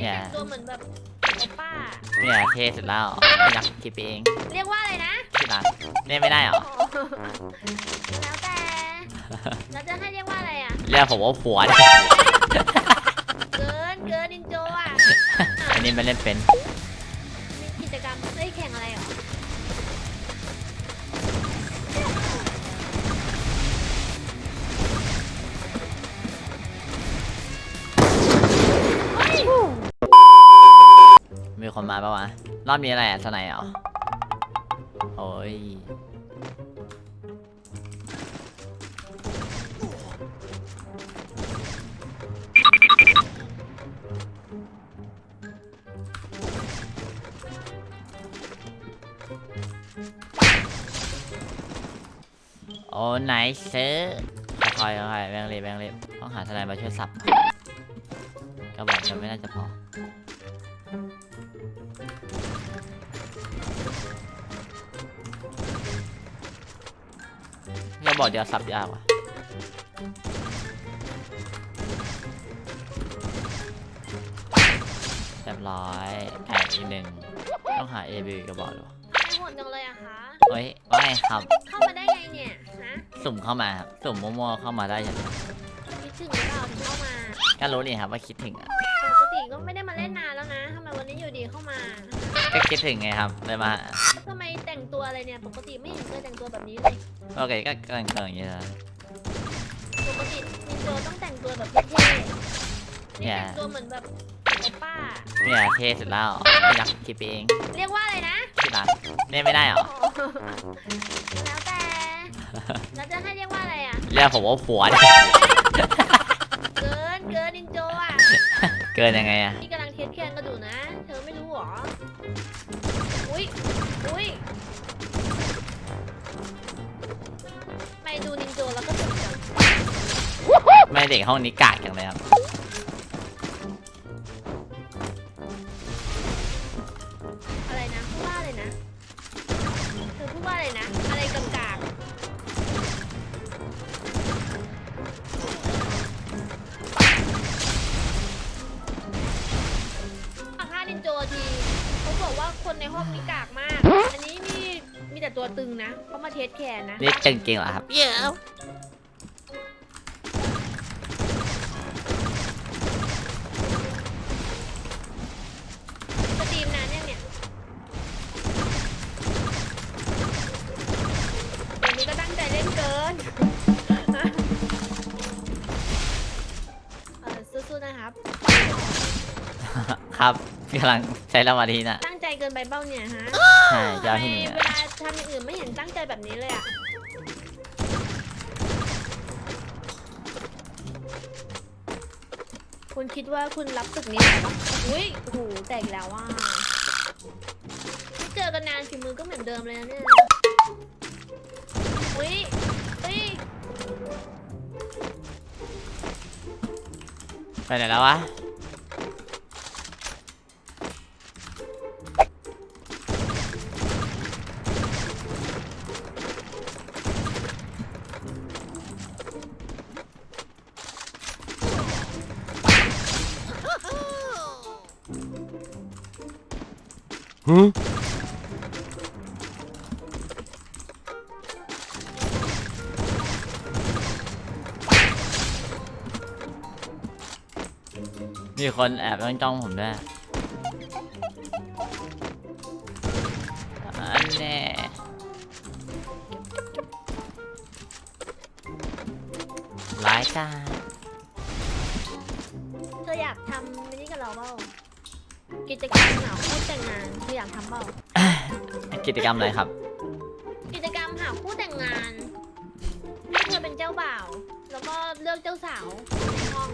นี่เนี่ย แต่งตัวเหมือนแบบโอป้า เนี่ยเท่สุดแล้วไม่รักคิดไปเองเรียกว่าอะไรนะที่รักเนี่ยไม่ได้เหรอแล้วแต่แล้วจะให้เรียกว่าอะไรอะ เรียกผมว่าผัวดิเกินเกินนินโจอะอันนี้มันเล่นเป็นมีกิจกรรมเฮ้ยแข่งอะไรเหรอมี รอบนี้อะไรอะสไนเหรอโอ้ยโอ้ไหนซื้อค่อยๆค่อยๆแบงค์เล็บแบงค์เล็บต้องหาทนายมาช่วยสับก็บอกจะไม่น่าจะพอ บอกเดี๋ยวสับยากว่ะเรียบร้อยแอบอีกหนึ่งต้องหา A B กระบอกดูไม่โหดจังเลยอะคะเฮ้ยว่าไงครับ เข้ามาได้ไงเนี่ยฮะสุ่มเข้ามาครับสุ่มมั่วๆเข้ามาได้ยังไงคิดถึงหรือเปล่าถึงเข้ามาก็รู้นี่ครับว่าคิดถึงอะปกติก็ไม่ได้มาเล่นนานแล้วนะทำไมวันนี้อยู่ดีเข้ามาก็คิดถึงไงครับเลยมาทำไมแต่งตัวอะไรเนี่ย ปกติไม่เห็นเคยแต่งตัวแบบนี้เลย โอเคก็กำลังเกิดอย่างนี้นะ ปกตินินโจต้องแต่งตัวแบบเท่ๆนี่แต่งตัวเหมือนแบบโอป้า เนี่ยเท่สุดแล้วไม่รักคิดไปเองเรียกว่าอะไรนะที่รักเนี่ยไม่ได้เหรอ แล้วแต่ แล้วจะให้เรียกว่าอะไรอะ เรียกผมว่าผัวดิเกินเกินนินโจอะ เกินยังไงอะนี่กำลังเทสแคนกันอยู่นะ เธอไม่รู้หรอ อุ้ยอุ้ย ไม่เด็กห้องนี้กากจังเลยครับ อะไรนะพูดว่าอะไรนะเธอพูดว่าอะไรนะ อะไรกำกากอาค่านินโจทีเขาบอกว่าคนในห้องนี้กากมาก อันนี้มีมีแต่ตัวตึงนะเขามาเทสแคนนะเรียกเก่งๆเหรอครับเยอ เล่นเกินเออสู้ๆนะครับ ครับกำลังใช้สมาธิน่ะตั้งใจเกินไปเบ้าเนี่ยฮะใช่จะทำเอาไมที่หนึ่งเวอะลาทำอย่างอื่นไม่เห็นตั้งใจแบบนี้เลยอะคุณคิดว่าคุณรับศึกนี้ไหมวะอุ้ยโอ้โหแตกอีกแล้วว่าไม่เจอกันนานฝีมือก็เหมือนเดิมเลยนะเนี่ย อุ้ยอุ้ยไปไหนแล้ววะ มีคนแอบจ้องจ้องผมด้วยอันแน่ร้ายกาจเธออยากทำอันนี้กับเราเปล่ากิจกรรมหาคู่แต่งงานเธออยากทำเปล่ากิจกรรมอะไรครับ กิจกรรมหาคู่แต่งงานให้เธอเป็นเจ้าบ่าว แล้วก็เลือกเจ้าสาวในห้อง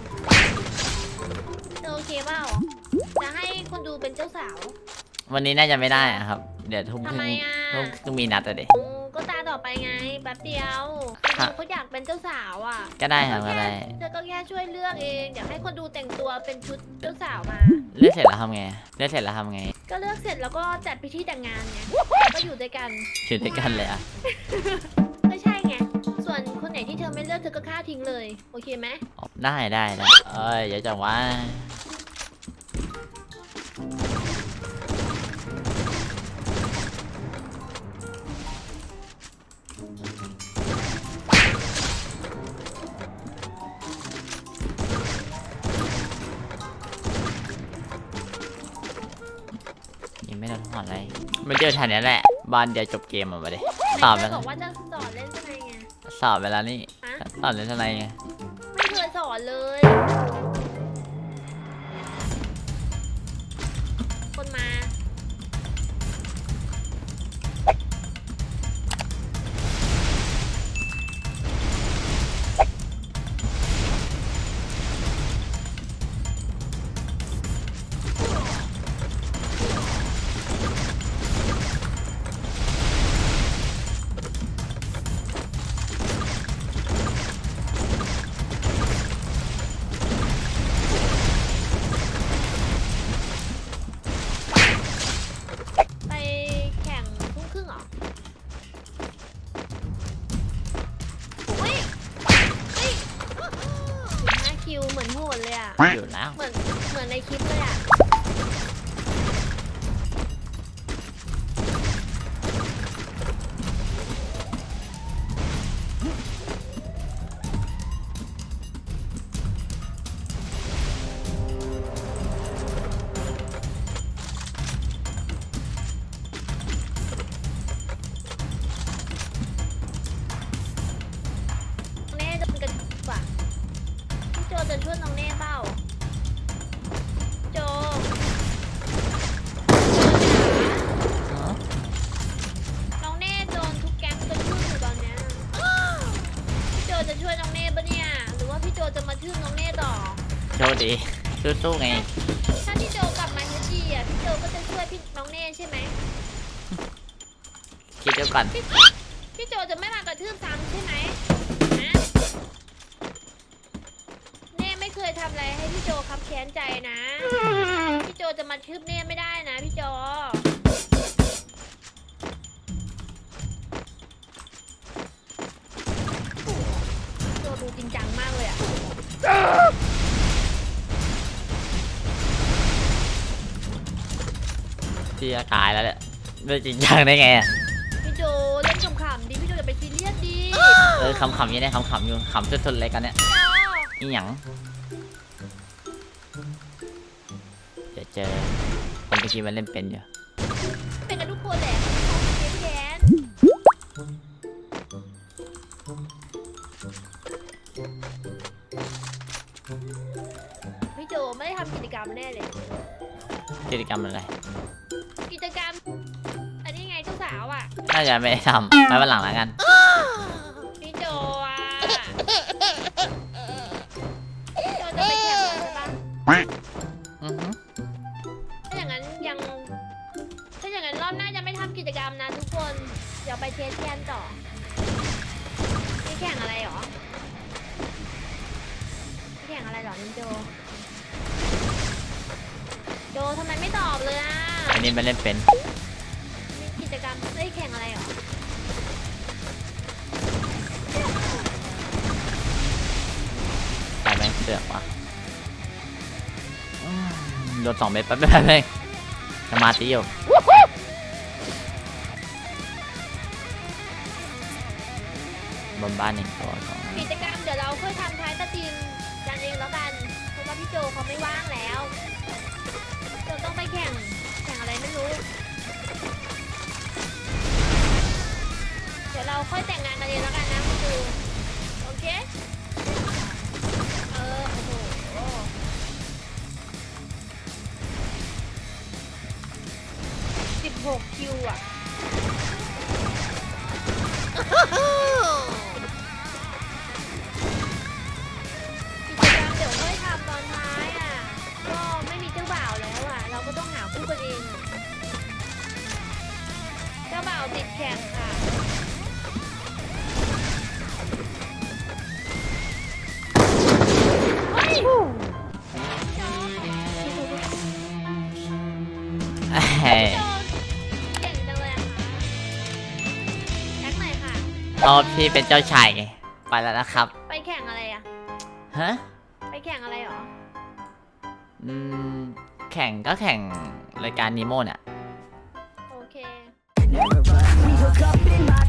เธอโอเคเปล่าจะให้คนดูเป็นเจ้าสาว วันนี้น่าจะไม่ได้อะครับ เดี๋ยวทุ่มคทำรึ่งไมอะ ทุ่มต้องมีนัดอะเด็ก อืมก็ตาต่อไปไงแป๊บเดียวคนดูเขาอยากเป็นเจ้าสาวอะก็ได้ครับก็ได้ เธอก็แค่ช่วยเลือกเองเดี๋ยวให้คนดูแต่งตัวเป็นชุดเจ้าสาวมา เลือกเสร็จแล้วทำไง เลือกเสร็จแล้วทำไงก็เลือกเสร็จแล้วก็จัดพิธีแต่งงานไงก็อยู่ด้วยกันอยู่ด้วยกันเลยอะก็ใช่ไงส่วนคนไหนที่เธอไม่เลือกเธอก็ฆ่าทิ้งเลย โอเคไหมได้ได้ได้เอ้ยอย่าจังว่า ยังไม่โดนถอดเลยม่เจอแถวนี้แหละ บ้านเดียวจบเกมอะมาเลยสอบบแล้อวกว่าจะสอนเล่นอะไรไงสอบไปลานี้สอบเล่นอะไรไงไม่เคยสอนเลย อะอยู่แล้ว เหมือนเหมือนในคลิปเลยอะ สู้ๆไง ถ้าพี่โจกลับมาเฮจีอะพี่โจก็จะช่วยพี่น้องเน่ใช่ไหมคิดเดี๋ยวก่อน พี่พี่โจจะไม่มากระทืบซ้ำใช่ไหมฮะเน่ไม่เคยทำอะไรให้พี่โจคับแค้นใจนะ พี่โจจะมาทืบเน่ไม่ได้นะพี่โจพี่โจดูจริงจังมากเลยอะ พี่จะตายแล้วเนี่ยไม่จริงจังได้ไงอะพี่โจเล่นขำๆดิพี่โจอย่าไปซีเรียสดิเออขำๆอยังได้ขำๆอยู่ขำสุดๆเลยกันเนี่ยอีหยังเดี๋ยวเจอคนเมื่อกี้มันเล่นเป็นอยู่เป็นกันทุกคนแหละเขาเป็นแค้นพี่โจไม่ได้ทำกิจกรรมแน่เลย กิจกรรมอะไร กิจกรรม อันนี้ไงเจ้าสาวอะน่าจะไม่ได้ทำไปวันหลังแล้วกัน พี่โจอะพี่โจจะไปแข่งแล้วใช่ปะอือฮึถ้าอย่างนั้นยัง ถ้าอย่างนั้นรอบหน้าจะไม่ทำกิจกรรมนะทุกคน เดี๋ยวไปเทสแคนต่อพี่แข่งอะไรหรอพี่แข่งอะไรหรอนินโจ โจทำไมไม่ตอบเลยอะ อันนี้มันเล่นเป็นมีกิจกรรมเอ้ยแข่งอะไรหรอใส่แบงเสือกว่ะอืมโดนสองเม็ดแป๊บๆเลยสมาธิอยู่บนบ้านหนึ่งตัวสองกิจกรรมเดี๋ยวเราค่อยทำท้ายสตรีมกันเองแล้วกันเพราะว่าพี่โจเขาไม่ว่างแล้วโจต้องไปแข่งแข่งอะ ไม่รู้ เดี๋ยวเราค่อยแต่งงานกันเองแล้วกันนะคุณดูโอเค เออ โอ้โหสิบหกคิวอะ ค่ะอ๋อพี่เป็นเจ้าชายไงไปแล้วนะครับไปแข่งอะไรอะ ฮะไปแข่งอะไรหรอ อืมแข่งก็แข่งรายการนีโมเนี่ยโอเค We hook up in my